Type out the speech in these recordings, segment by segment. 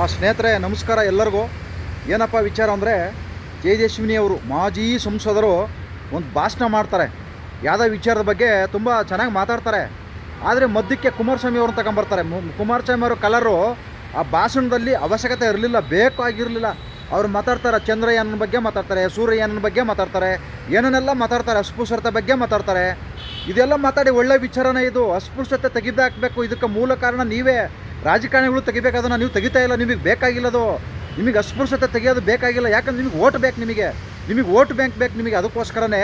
ಆ ಸ್ನೇಹಿತರೆ, ನಮಸ್ಕಾರ ಎಲ್ಲರಿಗೂ. ಏನಪ್ಪ ವಿಚಾರ ಅಂದರೆ ತೇಜಸ್ವಿನಿ ಅವರು, ಮಾಜಿ ಸಂಸದರು ಒಂದು ಭಾಷಣ ಮಾಡ್ತಾರೆ. ಯಾವುದೋ ವಿಚಾರದ ಬಗ್ಗೆ ತುಂಬ ಚೆನ್ನಾಗಿ ಮಾತಾಡ್ತಾರೆ. ಆದರೆ ಮಧ್ಯಕ್ಕೆ ಕುಮಾರಸ್ವಾಮಿ ಅವ್ರನ್ನ ತಗೊಂಬರ್ತಾರೆ. ಕುಮಾರಸ್ವಾಮಿ ಅವರ ಕಲರು ಆ ಭಾಷಣದಲ್ಲಿ ಅವಶ್ಯಕತೆ ಇರಲಿಲ್ಲ ಬೇಕಾಗಿರಲಿಲ್ಲ ಅವ್ರು ಮಾತಾಡ್ತಾರೆ ಚಂದ್ರಯಾನನ ಬಗ್ಗೆ ಮಾತಾಡ್ತಾರೆ ಸೂರ್ಯಯಾನನ ಬಗ್ಗೆ ಮಾತಾಡ್ತಾರೆ, ಏನನ್ನೆಲ್ಲ ಮಾತಾಡ್ತಾರೆ, ಅಸ್ಪೃಶ್ಯತೆ ಬಗ್ಗೆ ಮಾತಾಡ್ತಾರೆ. ಇದೆಲ್ಲ ಮಾತಾಡಿ ಒಳ್ಳೆ ವಿಚಾರನೇ ಇದು. ಅಸ್ಪೃಶ್ಯತೆ ತೆಗೆದಾಕಬೇಕು ಇದಕ್ಕೆ ಮೂಲ ಕಾರಣ ನೀವೇ. ರಾಜಕಾರಣಿಗಳು ತೆಗಿಬೇಕಾದ್ರೆ ನೀವು ತೆಗಿತಾ ಇಲ್ಲ. ನಿಮಗೆ ಬೇಕಾಗಿಲ್ಲದು ನಿಮಗೆ ಅಸ್ಪೃಶ್ಯತೆ ತೆಗೆಯೋದು ಬೇಕಾಗಿಲ್ಲ. ಯಾಕಂದ್ರೆ ನಿಮಗೆ ಓಟ್ ಬೇಕು ನಿಮಗೆ. ನಿಮಗೆ ಓಟ್ ಬ್ಯಾಂಕ್ ಬೇಕು ನಿಮಗೆ. ಅದಕ್ಕೋಸ್ಕರನೇ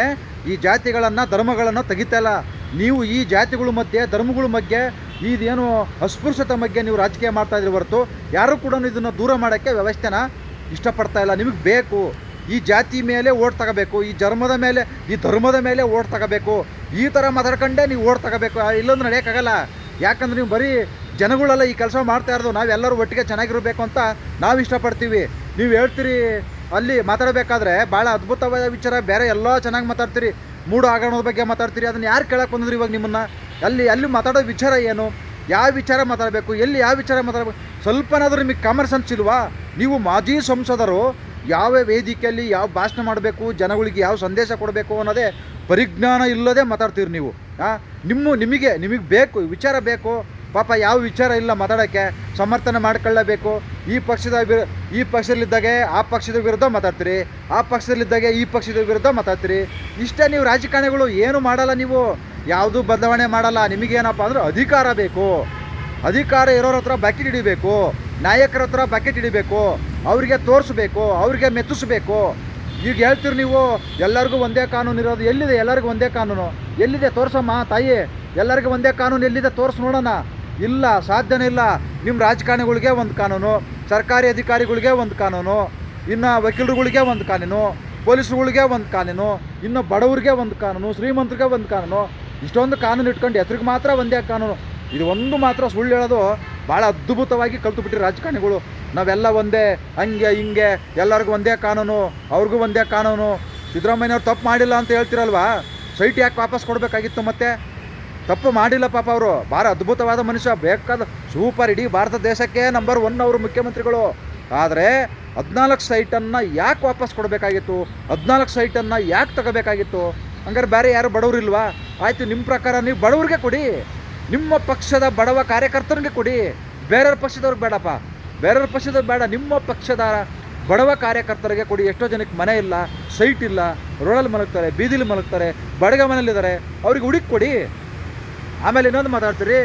ಈ ಜಾತಿಗಳನ್ನು, ಧರ್ಮಗಳನ್ನು ತೆಗಿತಾ ಇಲ್ಲ. ನೀವು ಈ ಜಾತಿಗಳ ಮಧ್ಯೆ, ಧರ್ಮಗಳ ಮಧ್ಯೆ, ಇದೇನು ಅಸ್ಪೃಶ್ಯತೆ ಮಧ್ಯೆ ನೀವು ರಾಜಕೀಯ ಮಾಡ್ತಾ ಇದ್ರಿ ಹೊರತು, ಯಾರೂ ಕೂಡ ಇದನ್ನು ದೂರ ಮಾಡೋಕ್ಕೆ ವ್ಯವಸ್ಥೆನ ಇಷ್ಟಪಡ್ತಾ ಇಲ್ಲ. ನಿಮಗೆ ಬೇಕು. ಈ ಜಾತಿ ಮೇಲೆ ಓಟ್ ತಗೋಬೇಕು, ಈ ಜರ್ಮದ ಮೇಲೆ, ಈ ಧರ್ಮದ ಮೇಲೆ ಓಟ್ ತಗೋಬೇಕು, ಈ ಥರ ಮಾತಾಡ್ಕೊಂಡೇ ನೀವು ಓಟ್ ತಗೋಬೇಕು ಇಲ್ಲೊಂದು ನಡೆಯೋಕ್ಕಾಗಲ್ಲ. ಯಾಕಂದ್ರೆ ನೀವು ಬರೀ ಜನಗಳೆಲ್ಲ ಈ ಕೆಲಸ ಮಾಡ್ತಾ ಇರೋದು ನಾವೆಲ್ಲರೂ ಒಟ್ಟಿಗೆ ಚೆನ್ನಾಗಿರಬೇಕು ಅಂತ ನಾವು ಇಷ್ಟಪಡ್ತೀವಿ. ನೀವು ಹೇಳ್ತೀರಿ, ಅಲ್ಲಿ ಮಾತಾಡಬೇಕಾದ್ರೆ ಭಾಳ ಅದ್ಭುತವಾದ ವಿಚಾರ, ಬೇರೆ ಎಲ್ಲ ಚೆನ್ನಾಗಿ ಮಾತಾಡ್ತೀರಿ, ಮೂಡು ಆಗೋಣದ ಬಗ್ಗೆ ಮಾತಾಡ್ತೀರಿ, ಅದನ್ನು ಯಾರು ಕೇಳಕ್ಕೆ ಬಂದ್ರಿ ಇವಾಗ ನಿಮ್ಮನ್ನು? ಅಲ್ಲಿ ಅಲ್ಲಿ ಮಾತಾಡೋ ವಿಚಾರ ಏನು? ಯಾವ ವಿಚಾರ ಮಾತಾಡಬೇಕು? ಎಲ್ಲಿ ಯಾವ ವಿಚಾರ ಮಾತಾಡಬೇಕು? ಸ್ವಲ್ಪನಾದರೂ ನಿಮಗೆ ಕಾಮರ್ಸ್ ಅನ್ಸಿಲ್ವಾ? ನೀವು ಮಾಜಿ ಸಂಸದರು ಯಾವ ವೇದಿಕೆಯಲ್ಲಿ ಯಾವ ಭಾಷಣ ಮಾಡಬೇಕು, ಜನಗಳಿಗೆ ಯಾವ ಸಂದೇಶ ಕೊಡಬೇಕು ಅನ್ನೋದೇ ಪರಿಜ್ಞಾನ ಇಲ್ಲದೆ ಮಾತಾಡ್ತೀರಿ ನೀವು. ಹಾಂ ನಿಮ್ಮ, ನಿಮಗೆ ನಿಮಗೆ ಬೇಕು, ವಿಚಾರ ಬೇಕು. ಪಾಪ ಯಾವ ವಿಚಾರ ಇಲ್ಲ ಮಾತಾಡೋಕ್ಕೆ, ಸಮರ್ಥನೆ ಮಾಡ್ಕೊಳ್ಳೇಬೇಕು. ಈ ಪಕ್ಷದ ವಿರು, ಈ ಪಕ್ಷದಲ್ಲಿದ್ದಾಗೆ ಆ ಪಕ್ಷದ ವಿರುದ್ಧ ಮಾತಾಡ್ತೀರಿ, ಆ ಪಕ್ಷದಲ್ಲಿದ್ದಾಗೆ ಈ ಪಕ್ಷದ ವಿರುದ್ಧ ಮಾತಾಡ್ತೀರಿ. ಇಷ್ಟೇ ನೀವು ರಾಜಕಾರಣಿಗಳು ಏನು ಮಾಡಲ್ಲ ನೀವು? ಯಾವುದೂ ಬದಲಾವಣೆ ಮಾಡಲ್ಲ. ನಿಮಗೇನಪ್ಪ ಅಂದ್ರೆ ಅಧಿಕಾರ ಬೇಕು. ಅಧಿಕಾರ ಇರೋರ ಹತ್ರ ಬಕೆಟ್ ಹಿಡಿಬೇಕು. ನಾಯಕರ ಹತ್ರ ಬಕೆಟ್ ಹಿಡಿಬೇಕು. ಅವ್ರಿಗೆ ತೋರಿಸ್ಬೇಕು, ಅವ್ರಿಗೆ ಮೆತ್ತಿಸ್ಬೇಕು ಈಗ ಹೇಳ್ತೀರಿ ನೀವು, ಎಲ್ಲರಿಗೂ ಒಂದೇ ಕಾನೂನು ಇರೋದು, ಎಲ್ಲಿದೆ ಎಲ್ಲರಿಗೂ ಒಂದೇ ಕಾನೂನು? ಎಲ್ಲಿದೆ? ತೋರಿಸಮ್ಮ, ತಾಯಿ, ಎಲ್ಲರಿಗೂ ಒಂದೇ ಕಾನೂನು ಎಲ್ಲಿದೆ? ತೋರಿಸ್ ನೋಡೋಣ. ಇಲ್ಲ, ಸಾಧ್ಯನೇ ಇಲ್ಲ. ನಿಮ್ಮ ರಾಜಕಾರಣಿಗಳಿಗೆ ಒಂದು ಕಾನೂನು, ಸರ್ಕಾರಿ ಅಧಿಕಾರಿಗಳಿಗೆ ಒಂದು ಕಾನೂನು, ಇನ್ನು ವಕೀಲರುಗಳಿಗೆ ಒಂದು ಕಾನೂನು, ಪೊಲೀಸ್ರುಗಳಿಗೆ ಒಂದು ಕಾನೂನು, ಇನ್ನು ಬಡವರಿಗೆ ಒಂದು ಕಾನೂನು, ಶ್ರೀಮಂತರಿಗೆ ಒಂದು ಕಾನೂನು. ಇಷ್ಟೊಂದು ಕಾನೂನು ಇಟ್ಕೊಂಡು ಹೆಸರಿಗೆ ಮಾತ್ರ ಒಂದೇ ಕಾನೂನು. ಇದು ಒಂದು ಮಾತ್ರ ಸುಳ್ಳು ಹೇಳೋದು. ಭಾಳ ಅದ್ಭುತವಾಗಿ ಕಲ್ತು ಬಿಟ್ಟಿರಿ ರಾಜಕಾರಣಿಗಳು. ನಾವೆಲ್ಲ ಒಂದೇ, ಹಂಗೆ, ಹಿಂಗೆ, ಎಲ್ಲರಿಗೂ ಒಂದೇ ಕಾನೂನು, ಅವ್ರಿಗೂ ಒಂದೇ ಕಾನೂನು. ಸಿದ್ದರಾಮಯ್ಯವ್ರು ತಪ್ಪು ಮಾಡಿಲ್ಲ ಅಂತ ಹೇಳ್ತಿರಲ್ವಾ? ಸೈಟ್ ಯಾಕೆ ವಾಪಸ್ ಕೊಡಬೇಕಾಗಿತ್ತು ಮತ್ತೆ? ತಪ್ಪು ಮಾಡಿಲ್ಲ ಪಾಪ ಅವರು. ಭಾಳ ಅದ್ಭುತವಾದ ಮನುಷ್ಯ. ಬೇಕಾದ ಸೂಪರ್ ಇಡೀ ಭಾರತ ದೇಶಕ್ಕೆ ನಂಬರ್ ಒನ್ ಅವರು ಮುಖ್ಯಮಂತ್ರಿಗಳು. ಆದರೆ ಹದಿನಾಲ್ಕು ಸೈಟನ್ನು ಯಾಕೆ ವಾಪಸ್ ಕೊಡಬೇಕಾಗಿತ್ತು? ಹದಿನಾಲ್ಕು ಸೈಟನ್ನು ಯಾಕೆ ತಗೋಬೇಕಾಗಿತ್ತು? ಹಂಗಾರೆ ಬೇರೆ ಯಾರು ಬಡವರಿಲ್ವಾ? ಆಯಿತು ನಿಮ್ಮ ಪ್ರಕಾರ ನೀವು ಬಡವ್ರಿಗೆ ಕೊಡಿ. ನಿಮ್ಮ ಪಕ್ಷದ ಬಡವ ಕಾರ್ಯಕರ್ತರಿಗೆ ಕೊಡಿ. ಬೇರೆಯವ್ರ ಪಕ್ಷದವ್ರಿಗೆ ಬೇಡಪ್ಪ. ಬೇರೆಯವ್ರ ಪಕ್ಷದವ್ರು ಬೇಡ, ನಿಮ್ಮ ಪಕ್ಷದ ಬಡವ ಕಾರ್ಯಕರ್ತರಿಗೆ ಕೊಡಿ. ಎಷ್ಟೋ ಜನಕ್ಕೆ ಮನೆ ಇಲ್ಲ ಸೈಟ್ ಇಲ್ಲ, ರೋಡಲ್ಲಿ ಮಲಗ್ತಾರೆ, ಬೀದಿಲಿ ಮಲಗ್ತಾರೆ, ಬಡಗ ಮನೇಲಿದ್ದಾರೆ ಅವ್ರಿಗೆ ಹುಡುಕಿ ಕೊಡಿ. ಆಮೇಲೆ ಇನ್ನೊಂದು ಮಾತಾಡ್ತೀರಿ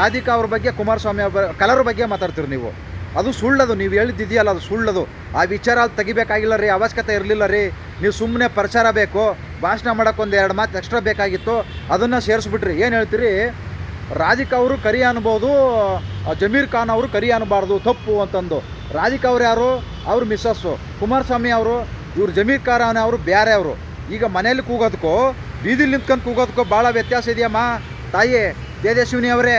ರಾಧಿಕಾ ಅವ್ರ ಬಗ್ಗೆ, ಕುಮಾರಸ್ವಾಮಿ ಅವ್ರ ಕಲರ್ ಬಗ್ಗೆ ಮಾತಾಡ್ತೀರಿ ನೀವು. ಅದು ಸುಳ್ಳದು, ನೀವು ಹೇಳಿದ್ದಿದೆಯಲ್ಲ ಅದು ಸುಳ್ಳದು. ಆ ವಿಚಾರ ಅಲ್ಲಿ ತೆಗಿಬೇಕಾಗಿಲ್ಲ ರೀ, ಅವಶ್ಯಕತೆ ಇರಲಿಲ್ಲ ರೀ. ನೀವು ಸುಮ್ಮನೆ ಪ್ರಚಾರ ಬೇಕು, ಭಾಷಣ ಮಾಡೋಕ್ಕೊಂದು ಒಂದು ಎರಡು ಮಾತು ಎಕ್ಸ್ಟ್ರಾ ಬೇಕಾಗಿತ್ತು, ಅದನ್ನು ಸೇರಿಸ್ಬಿಟ್ರಿ. ಏನು ಹೇಳ್ತೀರಿ? ರಾಧಿಕಾ ಅವರು ಕರಿ ಅನ್ಬೋದು, ಜಮೀರ್ ಖಾನ್ ಅವರು ಕರಿ ಅನ್ನಬಾರ್ದು ತಪ್ಪು ಅಂತಂದು. ರಾಧಿಕಾ ಅವ್ರು ಯಾರು? ಅವ್ರ ಮಿಸ್ಸಸ್ಸು. ಕುಮಾರಸ್ವಾಮಿ ಅವರು, ಇವ್ರು ಜಮೀರ್ ಖಾನ್ ಅವರು ಬೇರೆ ಅವರು. ಈಗ ಮನೇಲಿ ಕೂಗೋದಕ್ಕೂ ಬೀದಿಲಿ ನಿಂತ್ಕೊಂಡು ಕೂಗೋದಕ್ಕೂ ಭಾಳ ವ್ಯತ್ಯಾಸ ಇದೆಯಮ್ಮ. ತಾಯಿ ತೇಜಸ್ವಿನಿ ಅವರೇ,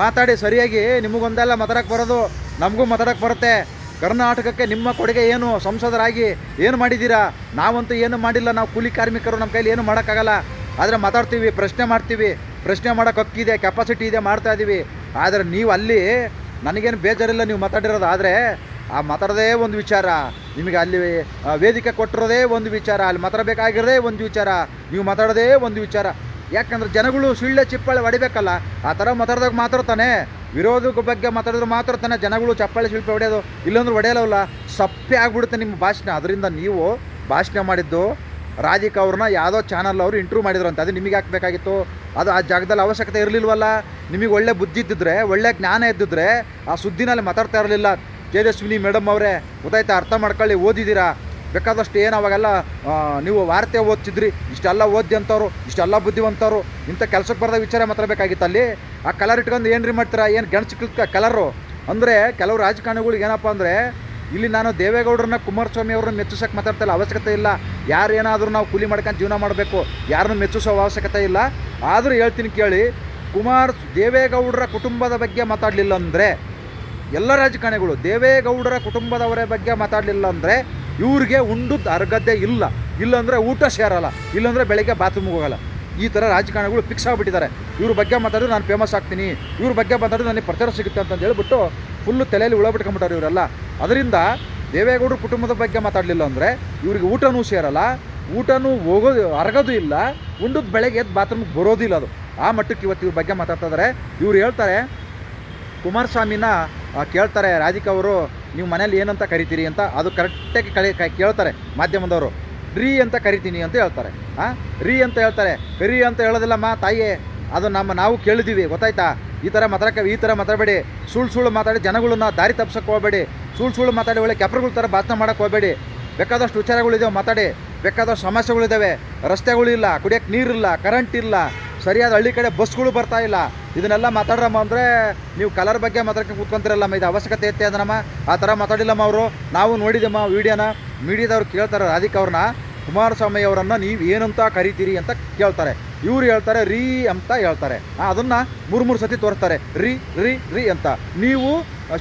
ಮಾತಾಡಿ ಸರಿಯಾಗಿ, ನಿಮಗೊಂದೆಲ್ಲ ಮಾತಾಡಕ್ಕೆ ಬರೋದು. ನಮಗೂ ಮಾತಾಡೋಕ್ಕೆ ಬರುತ್ತೆ. ಕರ್ನಾಟಕಕ್ಕೆ ನಿಮ್ಮ ಕೊಡುಗೆ ಏನು? ಸಂಸದರಾಗಿ ಏನು ಮಾಡಿದ್ದೀರಾ? ನಾವಂತೂ ಏನು ಮಾಡಿಲ್ಲ. ನಾವು ಕೂಲಿ ಕಾರ್ಮಿಕರು ನಮ್ಮ ಕೈಲಿ ಏನು ಮಾಡೋಕ್ಕಾಗಲ್ಲ. ಆದರೆ ಮಾತಾಡ್ತೀವಿ, ಪ್ರಶ್ನೆ ಮಾಡ್ತೀವಿ. ಪ್ರಶ್ನೆ ಮಾಡೋಕ್ಕೆ ಹಕ್ಕಿದೆ ಕೆಪಾಸಿಟಿ ಇದೆ ಮಾಡ್ತಾ ಇದ್ದೀವಿ ಆದರೆ ನೀವು ಅಲ್ಲಿ ನನಗೇನು ಬೇಜಾರಿಲ್ಲ ನೀವು ಮಾತಾಡಿರೋದು. ಆದರೆ ಆ ಮಾತಾಡೋದೇ ಒಂದು ವಿಚಾರ. ನಿಮಗೆ ಅಲ್ಲಿ ವೇದಿಕೆ ಕೊಟ್ಟಿರೋದೇ ಒಂದು ವಿಚಾರ. ಅಲ್ಲಿ ಮಾತಾಡಬೇಕಾಗಿರೋದೇ ಒಂದು ವಿಚಾರ. ನೀವು ಮಾತಾಡೋದೇ ಒಂದು ವಿಚಾರ. ಯಾಕಂದರೆ ಜನಗಳು ಸುಳ್ಳೆ ಚಿಪ್ಪಳೆ ಹೊಡಿಬೇಕಲ್ಲ. ಆ ಥರ ಮಾತಾಡ್ದಾಗ ಮಾತಾಡ್ತಾನೆ ತಾನೇ ವಿರೋಧದ ಬಗ್ಗೆ ಮಾತಾಡಿದ್ರೆ ಮಾತ್ರ ತನ್ನ ಜನಗಳು ಚಪ್ಪಾಳೆ ಶಿಲ್ಪಿ ಹೊಡೆಯೋದು, ಇಲ್ಲಾಂದ್ರೆ ಹೊಡೆಯಲ್ಲವಲ್ಲ? ಸಪ್ಪೆ ಆಗ್ಬಿಡುತ್ತೆ ನಿಮ್ಮ ಭಾಷಣ. ಅದರಿಂದ ನೀವು ಭಾಷಣ ಮಾಡಿದ್ದು ರಾಧಿಕಾ ಅವ್ರನ್ನ ಯಾವುದೋ ಚಾನಲ್ ಅವರು ಮಾಡಿದ್ರು ಅಂತ. ಅದು ನಿಮಗೆ ಹಾಕಬೇಕಾಗಿತ್ತು ಅದು ಆ ಜಾಗದಲ್ಲಿ ಅವಶ್ಯಕತೆ ಇರಲಿಲ್ವಲ್ಲ? ನಿಮಗೆ ಒಳ್ಳೆ ಬುದ್ಧಿ ಇದ್ದಿದ್ರೆ, ಒಳ್ಳೆ ಜ್ಞಾನ ಇದ್ದಿದ್ರೆ ಆ ಸುದ್ದಿನಲ್ಲಿ ಮಾತಾಡ್ತಾ ಇರಲಿಲ್ಲ. ತೇಜಸ್ವಿನಿ ಮೇಡಮ್ ಅವರೇ, ಗೊತ್ತಾಯ್ತಾ? ಅರ್ಥ ಮಾಡ್ಕೊಳ್ಳಿ, ಓದಿದ್ದೀರಾ? ಬೇಕಾದಷ್ಟು ಏನು ಅವಾಗೆಲ್ಲ ನೀವು ವಾರ್ತೆ ಓದ್ತಿದ್ರಿ, ಇಷ್ಟೆಲ್ಲ ಓದಿ ಅಂತವ್ರು ಇಷ್ಟೆಲ್ಲ ಬುದ್ಧಿವಂತವ್ರು, ಇಂಥ ಕೆಲಸಕ್ಕೆ ಬರೆದ ವಿಚಾರ ಮಾತಾಡಬೇಕಾಗಿತ್ತು ಅಲ್ಲಿ. ಆ ಕಲರ್ ಇಟ್ಕೊಂಡು ಏನು ರೀ ಮಾಡ್ತೀರಾ, ಏನು ಗಣಚಿಕ್ಕ ಕಲರು ಅಂದರೆ ಕೆಲವು ರಾಜಕಾರಣಿಗಳಿಗೆ ಏನಪ್ಪ ಅಂದರೆ, ಇಲ್ಲಿ ನಾನು ದೇವೇಗೌಡರನ್ನ ಕುಮಾರಸ್ವಾಮಿ ಅವ್ರನ್ನ ಮೆಚ್ಚಿಸೋಕೆ ಮಾತಾಡ್ತಾ ಅವಶ್ಯಕತೆ ಇಲ್ಲ. ಯಾರು ಏನಾದರೂ ನಾವು ಕೂಲಿ ಮಾಡ್ಕೊಂಡು ಜೀವನ ಮಾಡಬೇಕು, ಯಾರನ್ನು ಮೆಚ್ಚಿಸೋ ಅವಶ್ಯಕತೆ ಇಲ್ಲ. ಆದರೂ ಹೇಳ್ತೀನಿ ಕೇಳಿ, ಕುಮಾರ್, ದೇವೇಗೌಡರ ಕುಟುಂಬದ ಬಗ್ಗೆ ಮಾತಾಡಲಿಲ್ಲ ಅಂದರೆ, ಎಲ್ಲ ರಾಜಕಾರಣಿಗಳು, ದೇವೇಗೌಡರ ಕುಟುಂಬದವರ ಬಗ್ಗೆ ಮಾತಾಡಲಿಲ್ಲ ಅಂದರೆ ಇವ್ರಿಗೆ ಉಂಡದ್ದು ಅರ್ಗದ್ದೇ ಇಲ್ಲ. ಇಲ್ಲಾಂದರೆ ಊಟ ಸೇರಲ್ಲ ಇಲ್ಲಾಂದರೆ ಬೆಳಗ್ಗೆ ಬಾತ್ರೂಮ್ಗೆ ಹೋಗಲ್ಲ. ಈ ಥರ ರಾಜಕಾರಣಿಗಳು ಫಿಕ್ಸ್ ಆಗಿಬಿಟ್ಟಿದ್ದಾರೆ. ಇವ್ರ ಬಗ್ಗೆ ಮಾತಾಡಿದ್ರೆ ನಾನು ಫೇಮಸ್ ಆಗ್ತೀನಿ. ಇವ್ರ ಬಗ್ಗೆ ಮಾತಾಡಿದ್ರೆ ನನಗೆ ಪ್ರಚಾರ ಸಿಗುತ್ತೆ ಅಂತಂದು ಹೇಳ್ಬಿಟ್ಟು ಫುಲ್ಲು ತಲೆಯಲ್ಲಿ ಉಳಬಿಟ್ಕೊಂಬಿಟ್ಟಾರೆ ಬಿಟ್ಕೊಂಬಿಟ್ಟಾರೆ ಇವರೆಲ್ಲ. ಅದರಿಂದ ದೇವೇಗೌಡರ ಕುಟುಂಬದ ಬಗ್ಗೆ ಮಾತಾಡಲಿಲ್ಲ ಅಂದರೆ ಇವ್ರಿಗೆ ಊಟನೂ ಸೇರಲ್ಲ ಊಟನೂ ಹೋಗೋದು ಅರಗೋದು ಇಲ್ಲ. ಉಂಡದ್ ಬೆಳಗ್ಗೆ ಎದ್ದು ಬಾತ್ರೂಮ್ಗೆ ಬರೋದಿಲ್ಲ ಅದು. ಆ ಮಟ್ಟಕ್ಕೆ ಇವತ್ತು ಇವ್ರ ಬಗ್ಗೆ ಮಾತಾಡ್ತಾ ಇದ್ದಾರೆ ಇವ್ರು ಹೇಳ್ತಾರೆ, ಕುಮಾರಸ್ವಾಮಿನ ಕೇಳ್ತಾರೆ ರಾಧಿಕಾ ಅವರು ನೀವು ಮನೇಲಿ ಏನಂತ ಕರಿತೀರಿ ಅಂತ ಅದು ಕರೆಕ್ಟಾಗಿ ಕಳಿ ಕೇಳ್ತಾರೆ ಮಾಧ್ಯಮದವರು. ರೀ ಅಂತ ಕರಿತೀನಿ ಅಂತ ಹೇಳ್ತಾರೆ. ಹಾಂ ರೀ ಅಂತ ಹೇಳ್ತಾರೆ. ಕರಿ ಅಂತ ಹೇಳೋದಿಲ್ಲಮ್ಮ ತಾಯಿಯೇ. ಅದು ನಮ್ಮ ನಾವು ಕೇಳಿದ್ದೀವಿ ಗೊತ್ತಾಯ್ತಾ? ಈ ಥರ ಮಾತಾಡಕ್ಕೆ ಈ ಥರ ಮಾತಾಡಬೇಡಿ. ಸುಳ್ಳು ಸುಳ್ಳು ಮಾತಾಡಿ ಜನಗಳನ್ನ ದಾರಿ ತಪ್ಸಕ್ಕೆ ಹೋಗಬೇಡಿ. ಸುಳ್ಳು ಸುಳ್ಳು ಮಾತಾಡಿ ಒಳ್ಳೆ ಕೆಪ್ರಗಳ ಥರ ಭಾಷಣ ಮಾಡೋಕ್ಕೆ ಹೋಗಬೇಡಿ. ಬೇಕಾದಷ್ಟು ವಿಚಾರಗಳಿದ್ದಾವೆ ಮಾತಾಡಿ. ಬೇಕಾದಷ್ಟು ಸಮಸ್ಯೆಗಳಿದ್ದಾವೆ ರಸ್ತೆಗಳು ಇಲ್ಲ ಕುಡಿಯೋಕ್ಕೆ ನೀರಿಲ್ಲ ಕರೆಂಟ್ ಇಲ್ಲ. ಸರಿಯಾದ ಹಳ್ಳಿ ಕಡೆ ಬಸ್ಗಳು ಬರ್ತಾ ಇಲ್ಲ. ಇದನ್ನೆಲ್ಲ ಮಾತಾಡ್ರಮ್ಮ ಅಂದರೆ ನೀವು ಕಲರ್ ಬಗ್ಗೆ ಮಾತಾಡ್ಕೊಂಡು ಕೂತ್ಕೊಂತೀರಲ್ಲಮ್ಮ, ಇದು ಅವಶ್ಯಕತೆ ಐತೆ ಅದನ್ನಮ್ಮ ಆ ಥರ ಮಾತಾಡಿಲ್ಲಮ್ಮ ಅವರು. ನಾವು ನೋಡಿದಮ್ಮ ವೀಡಿಯೋನ, ಮೀಡಿಯಾದವ್ರು ಕೇಳ್ತಾರೆ ರಾಧಿಕಾ ಅವ್ರನ್ನ. ಕುಮಾರಸ್ವಾಮಿ ಅವರನ್ನು ನೀವು ಏನಂತ ಕರಿತೀರಿ ಅಂತ ಕೇಳ್ತಾರೆ. ಇವ್ರು ಹೇಳ್ತಾರೆ, ರೀ ಅಂತ ಹೇಳ್ತಾರೆ. ಅದನ್ನು ಮೂರು ಮೂರು ಸತಿ ತೋರಿಸ್ತಾರೆ. ರೀ ರೀ ರೀ ಅಂತ. ನೀವು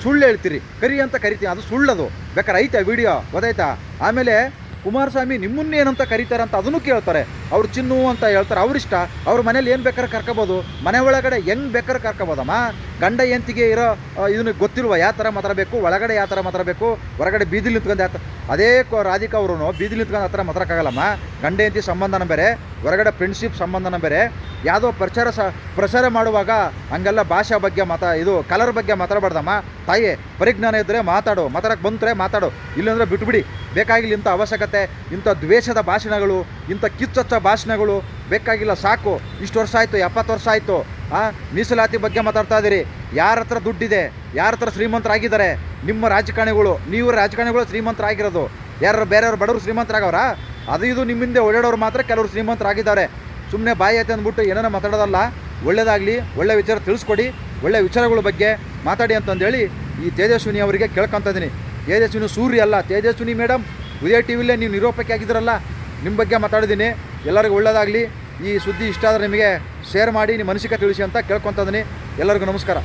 ಸುಳ್ಳು ಹೇಳ್ತೀರಿ. ಕರಿ ಅಂತ ಕರಿತೀನಿ ಅದು ಸುಳ್ಳದು. ಬೇಕಾದ್ರೆ ಐತೆ ವಿಡಿಯೋ. ಗೊತ್ತಾಯ್ತಾ? ಆಮೇಲೆ ಕುಮಾರಸ್ವಾಮಿ ನಿಮ್ಮನ್ನ ಏನಂತ ಕರೀತಾರೆ ಅಂತ ಅದನ್ನು ಕೇಳ್ತಾರೆ. ಅವ್ರು ಚಿನ್ನು ಅಂತ ಹೇಳ್ತಾರೆ. ಅವ್ರಿಷ್ಟ ಅವ್ರ ಮನೇಲಿ ಏನು ಬೇಕಾದ್ರೆ ಕರ್ಕೋಬೋದು. ಮನೆ ಒಳಗಡೆ ಹೆಂಗೆ ಬೇಕಾದ್ರೆ ಕರ್ಕೋಬೋದಮ್ಮ? ಗಂಡ ಎಂತಿಗೆ ಇರೋ ಇದನ್ನು ಗೊತ್ತಿಲ್ವ? ಯಾವ ಥರ ಮಾತಾಡಬೇಕು? ಒಳಗಡೆ ಯಾವ ಥರ ಮಾತಾಡಬೇಕು? ಹೊರಗಡೆ ಬೀದಿಲಿ ನಿಂತ್ಕೊಂಡು ಯಾವ ಅದೇ ರಾಧಿಕಾ ಅವರು ಬೀದಿಲಿ ನಿಂತ್ಕೊಂಡು ಆ ಥರ ಮಾತಾಡೋಕ್ಕಾಗಲ್ಲಮ್ಮ? ಗಂಡ ಎಂತಿ ಸಂಬಂಧನ ಬೇರೆ. ಹೊರಗಡೆ ಫ್ರೆಂಡ್ಶಿಪ್ ಸಂಬಂಧನ ಬೇರೆ. ಯಾವುದೋ ಪ್ರಚಾರ ಸ ಪ್ರಚಾರ ಮಾಡುವಾಗ ಹಂಗೆಲ್ಲ ಭಾಷೆ ಬಗ್ಗೆ ಮಾತಾ, ಇದು ಕಲರ್ ಬಗ್ಗೆ ಮಾತಾಡಬಾರ್ದಮ್ಮ. ತಾಯಿ ಪರಿಜ್ಞಾನ ಇದ್ದರೆ ಮಾತಾಡು ಮಾತಾಡಕ್ಕೆ ಬಂದರೆ ಮಾತಾಡು. ಇಲ್ಲಾಂದರೆ ಬಿಟ್ಬಿಡಿ. ಬೇಕಾಗಿಲ್ಲ ಇಂಥ ಅವಶ್ಯಕತೆ, ಇಂಥ ದ್ವೇಷದ ಭಾಷಣಗಳು, ಇಂಥ ಕಿಚ್ಚಚ್ಚ ಭಾಷಣಗಳು. ಬೇಕಾಗಿಲ್ಲ ಸಾಕು. ಇಷ್ಟು ವರ್ಷ ಆಯಿತು, ಎಪ್ಪತ್ತು ವರ್ಷ ಆಯಿತು. ಆ, ಮೀಸಲಾತಿ ಬಗ್ಗೆ ಮಾತಾಡ್ತಾ ಇದ್ದೀರಿ ಯಾರ ಹತ್ರ ದುಡ್ಡಿದೆ, ಯಾರ ಹತ್ರ ಶ್ರೀಮಂತರಾಗಿದ್ದಾರೆ? ನಿಮ್ಮ ರಾಜಕಾರಣಿಗಳು, ನೀವು ರಾಜಕಾರಣಿಗಳು ಶ್ರೀಮಂತರಾಗಿರೋದು. ಯಾರು ಬೇರೆಯವ್ರು ಬಡವರು ಶ್ರೀಮಂತರಾಗವ್ರಾ? ಅದು ಇದು ನಿಮ್ಮಿಂದ ಓಡಾಡೋರು ಮಾತ್ರ ಕೆಲವರು ಶ್ರೀಮಂತರಾಗಿದ್ದಾರೆ. ಸುಮ್ಮನೆ ಬಾಯಿ ಐತೆ ಅಂದ್ಬಿಟ್ಟು ಏನೇನೋ ಮಾತಾಡೋದಲ್ಲ. ಒಳ್ಳೇದಾಗಲಿ, ಒಳ್ಳೆ ವಿಚಾರ ತಿಳಿಸ್ಕೊಡಿ, ಒಳ್ಳೆ ವಿಚಾರಗಳ ಬಗ್ಗೆ ಮಾತಾಡಿ ಅಂತಂದೇಳಿ ಈ ತೇಜಸ್ವಿನಿ ಅವರಿಗೆ ಕೇಳ್ಕೊತಿದ್ದೀನಿ ತೇಜಸ್ವಿನಿ ಸೂರ್ಯ ಅಲ್ಲ, ತೇಜಸ್ವಿನಿ ಮೇಡಮ್, ಉದಯ ಟಿ ವಿಲೇ ನೀವು ನಿರೂಪಕ್ಕೆ ಆಗಿದ್ದೀರಲ್ಲ ನಿಮ್ಮ ಬಗ್ಗೆ ಮಾತಾಡಿದ್ದೀನಿ. ಎಲ್ಲರಿಗೂ ಒಳ್ಳೆಯದಾಗಲಿ ಈ ಸುದ್ದಿ ಇಷ್ಟ ಆದರೆ ನಿಮಗೆ ಶೇರ್ ಮಾಡಿ, ನಿಮ್ಮ ಮನಸ್ಸಿಗೆ ತಿಳಿಸಿ ಅಂತ ಕೇಳ್ಕೊತಿದ್ದೀನಿ ಎಲ್ಲರಿಗೂ ನಮಸ್ಕಾರ.